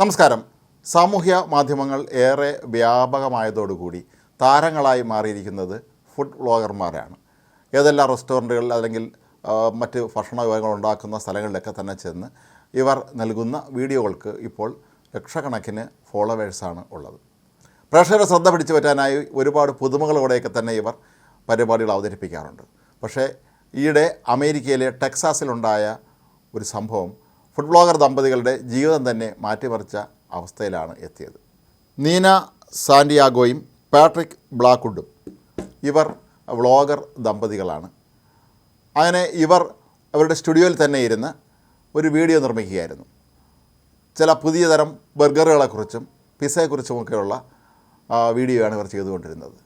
നമസ്കാരം. സാമൂഹ്യ മാധ്യമങ്ങൾ ഏറെ വ്യാപകമായതോടുകൂടി താരങ്ങളായി മാറിയിരിക്കുന്നത് ഫുഡ് വ്ളോഗർമാരാണ്. ഏതെല്ലാം റെസ്റ്റോറന്റുകളിൽ അല്ലെങ്കിൽ മറ്റ് ഭക്ഷണ വിഭവങ്ങൾ ഉണ്ടാക്കുന്ന സ്ഥലങ്ങളിലൊക്കെ തന്നെ ചെന്ന് ഇവർ നൽകുന്ന വീഡിയോകൾക്ക് ഇപ്പോൾ ലക്ഷക്കണക്കിന് ഫോളോവേഴ്സാണ് ഉള്ളത്. പ്രേക്ഷകരെ ശ്രദ്ധ പിടിച്ചു പറ്റാനായി ഒരുപാട് പുതുമകളോടെയൊക്കെ തന്നെ ഇവർ പരിപാടികൾ അവതരിപ്പിക്കാറുണ്ട്. പക്ഷേ ഈയിടെ അമേരിക്കയിലെ ടെക്സാസിലുണ്ടായ ഒരു സംഭവം ഫുഡ് ബ്ലോഗർ ദമ്പതികളുടെ ജീവിതം തന്നെ മാറ്റിമറിച്ച അവസ്ഥയിലാണ് എത്തിയത്. നീന സാന്റിയാഗോയും പാട്രിക് ബ്ലാക്കുഡും ഇവർ വ്ളോഗർ ദമ്പതികളാണ്. അങ്ങനെ ഇവർ അവരുടെ സ്റ്റുഡിയോയിൽ തന്നെ ഇരുന്ന് ഒരു വീഡിയോ നിർമ്മിക്കുകയായിരുന്നു. ചില പുതിയ തരം ബർഗറുകളെക്കുറിച്ചും പിസയെക്കുറിച്ചുമൊക്കെയുള്ള വീഡിയോയാണ് ഇവർ ചെയ്തുകൊണ്ടിരുന്നത്.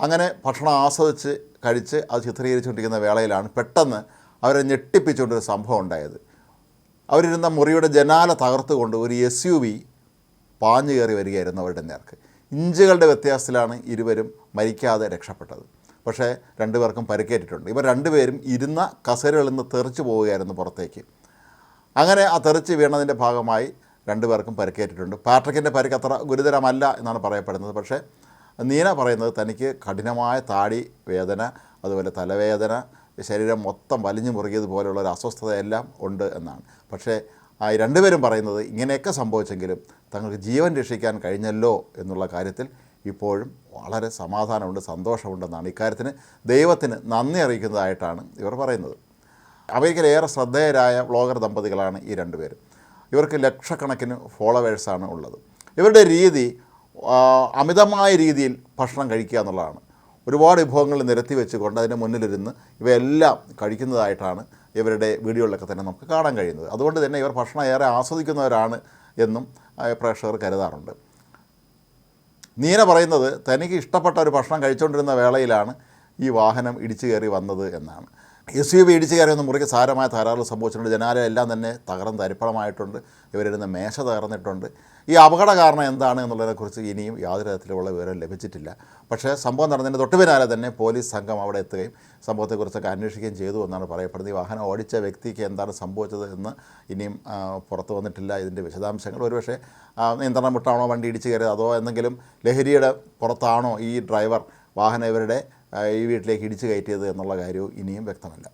അങ്ങനെ ഭക്ഷണം ആസ്വദിച്ച് കഴിച്ച് അത് ചിത്രീകരിച്ചുകൊണ്ടിരിക്കുന്ന വേളയിലാണ് പെട്ടെന്ന് അവരെ ഞെട്ടിപ്പിച്ചുകൊണ്ടൊരു സംഭവം ഉണ്ടായത്. അവരിരുന്ന മുറിയുടെ ജനാല തകർത്തുകൊണ്ട് ഒരു എസ് യു വി പാഞ്ഞു കയറി വരികയായിരുന്നു അവരുടെ നേർക്ക്. ഇഞ്ചുകളുടെ വ്യത്യാസത്തിലാണ് ഇരുവരും മരിക്കാതെ രക്ഷപ്പെട്ടത്. പക്ഷേ രണ്ടുപേർക്കും പരിക്കേറ്റിട്ടുണ്ട്. ഇവർ രണ്ടുപേരും ഇരുന്ന കസേരകളിൽ നിന്ന് തെറിച്ചു പോവുകയായിരുന്നു പുറത്തേക്ക്. അങ്ങനെ ആ തെറിച്ച് വീണതിന്റെ ഭാഗമായി രണ്ടുപേർക്കും പരിക്കേറ്റിട്ടുണ്ട്. പാട്രിക്കിന്റെ പരിക്ക് അത്ര ഗുരുതരമല്ല എന്നാണ് പറയപ്പെടുന്നത്. പക്ഷേ നീന പറയുന്നത് തനിക്ക് കഠിനമായ താടി വേദന അതുപോലെ തലവേദന ശരീരം മൊത്തം വലിഞ്ഞു മുറുകിയതുപോലെയുള്ള ഒരു അസ്വസ്ഥതയെല്ലാം ഉണ്ട് എന്നാണ്. പക്ഷേ ആ രണ്ടുപേരും പറയുന്നത് ഇങ്ങനെയൊക്കെ സംഭവിച്ചെങ്കിലും തങ്ങൾക്ക് ജീവൻ രക്ഷിക്കാൻ കഴിഞ്ഞല്ലോ എന്നുള്ള കാര്യത്തിൽ ഇപ്പോഴും വളരെ സമാധാനമുണ്ട് സന്തോഷമുണ്ടെന്നാണ്. ഇക്കാര്യത്തിന് ദൈവത്തിന് നന്ദി അറിയിക്കുന്നതായിട്ടാണ് ഇവർ പറയുന്നത്. അമേരിക്കയിലെ ഏറെ ശ്രദ്ധേയരായ വ്ളോഗർ ദമ്പതികളാണ് ഈ രണ്ടുപേരും ഇവർക്ക് ലക്ഷക്കണക്കിന് ഫോളോവേഴ്സാണ് ഉള്ളത്. ഇവരുടെ രീതി അമിതമായ രീതിയിൽ ഭക്ഷണം കഴിക്കുക എന്നുള്ളതാണ്. ഒരുപാട് വിഭവങ്ങൾ നിരത്തി വെച്ചുകൊണ്ട് അതിന്റെ മുന്നിലിരുന്ന് ഇവയെല്ലാം കഴിക്കുന്നതായിട്ടാണ് ഇവരുടെ വീഡിയോകളിലൊക്കെ തന്നെ നമുക്ക് കാണാൻ കഴിയുന്നത്. അതുകൊണ്ട് തന്നെ ഇവർ ഭക്ഷണം ഏറെ ആസ്വദിക്കുന്നവരാണ് എന്നും പ്രേക്ഷകർ കരുതാറുണ്ട്. നീന പറയുന്നത് തനിക്ക് ഇഷ്ടപ്പെട്ട ഒരു ഭക്ഷണം കഴിച്ചുകൊണ്ടിരുന്ന വേളയിലാണ് ഈ വാഹനം ഇടിച്ചു കയറി വന്നത് എന്നാണ്. എസ് യു വി ഇടിച്ചു കയറി വന്ന മുറിക്ക് സാരമായ തകരാറ് സംഭവിച്ചിട്ടുണ്ട്. ജനാല എല്ലാം തന്നെ തകർന്ന് തരിപ്പണമായിട്ടുണ്ട്. ഇവരിരുന്ന് മേശ തകർന്നിട്ടുണ്ട്. ഈ അപകട കാരണം എന്താണ് എന്നുള്ളതിനെക്കുറിച്ച് ഇനിയും യാതൊരു തരത്തിലുള്ള വിവരം ലഭിച്ചിട്ടില്ല. പക്ഷേ സംഭവം നടന്നതിന്റെ തൊട്ട് പിന്നാലെ തന്നെ പോലീസ് സംഘം അവിടെ എത്തുകയും സംഭവത്തെക്കുറിച്ചൊക്കെ അന്വേഷിക്കുകയും ചെയ്തു എന്നാണ് പറയപ്പെടുന്നത്. ഈ വാഹനം ഓടിച്ച വ്യക്തിക്ക് എന്താണ് സംഭവിച്ചത് എന്ന് ഇനിയും പുറത്തു വന്നിട്ടില്ല. ഇതിന്റെ വിശദാംശങ്ങൾ ഒരുപക്ഷെ നിയന്ത്രണം വിട്ടാണോ വണ്ടി ഇടിച്ചു കയറിയത്? അതോ എന്തെങ്കിലും ലഹരിയുടെ പുറത്താണോ ഈ ഡ്രൈവർ? വാഹനം ഇവരുടെ ഈ വീട്ടിലേക്ക് ഇടിച്ചു കയറ്റിയത് എന്നുള്ള കാര്യവും ഇനിയും വ്യക്തമല്ല.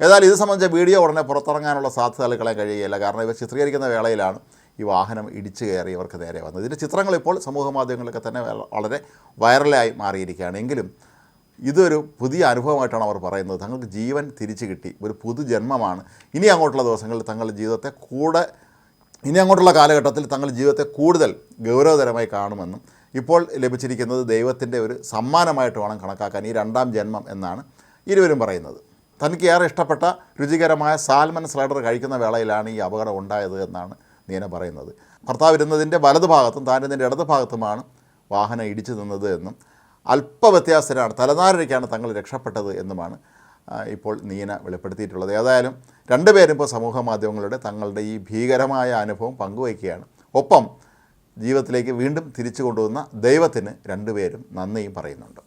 ഏതായാലും ഇത് സംബന്ധിച്ച വീഡിയോ ഉടനെ പുറത്തിറങ്ങാനുള്ള സാധ്യത കളയാൻ കഴിയുകയില്ല. കാരണം ഇവർ ചിത്രീകരിക്കുന്ന വേളയിലാണ് ഈ വാഹനം ഇടിച്ചു കയറി ഇവർക്ക് നേരെ വന്നത്. ഇതിന്റെ ചിത്രങ്ങൾ ഇപ്പോൾ സമൂഹ മാധ്യമങ്ങളിലൊക്കെ തന്നെ വളരെ വൈറലായി മാറിയിരിക്കുകയാണ്. എങ്കിലും ഇതൊരു പുതിയ അനുഭവമായിട്ടാണ് അവർ പറയുന്നത്. തങ്ങൾക്ക് ജീവൻ തിരിച്ചു കിട്ടി. ഒരു പുതുജന്മമാണ് ഇനി അങ്ങോട്ടുള്ള ദിവസങ്ങളിൽ തങ്ങളുടെ ജീവിതത്തെ കൂടെ ഇനി അങ്ങോട്ടുള്ള കാലഘട്ടത്തിൽ തങ്ങളുടെ ജീവിതത്തെ കൂടുതൽ ഗൗരവതരമായി കാണുമെന്നും ഇപ്പോൾ ലഭിച്ചിരിക്കുന്നത് ദൈവത്തിന്റെ ഒരു സമ്മാനമായിട്ട് വേണം കണക്കാക്കാൻ ഈ രണ്ടാം ജന്മം എന്നാണ് ഇരുവരും പറയുന്നത്. തനിക്ക് ഏറെ ഇഷ്ടപ്പെട്ട രുചികരമായ സാൽമൻ സ്ലൈഡർ കഴിക്കുന്ന വേളയിലാണ് ഈ അപകടം ഉണ്ടായത് എന്നാണ് നീന പറയുന്നത്. ഭർത്താവ് ഇരുന്നതിന്റെ വലതുഭാഗത്തും താൻ ഇരുന്നതിന്റെ ഇടതുഭാഗത്തുമാണ് വാഹനം ഇടിച്ചു നിന്നത് എന്നും അല്പ വ്യത്യാസത്തിലാണ് തലനാരിഴയ്ക്കാണ് തങ്ങൾ രക്ഷപ്പെട്ടത് എന്നുമാണ് ഇപ്പോൾ നീന വെളിപ്പെടുത്തിയിട്ടുള്ളത്. ഏതായാലും രണ്ടുപേരും ഇപ്പോൾ സമൂഹ മാധ്യമങ്ങളുടെ തങ്ങളുടെ ഈ ഭീകരമായ അനുഭവം പങ്കുവയ്ക്കുകയാണ്. ഒപ്പം ജീവിതത്തിലേക്ക് വീണ്ടും തിരിച്ചു കൊണ്ടുവന്ന ദൈവത്തിന് രണ്ടുപേരും നന്ദിയും പറയുന്നുണ്ട്.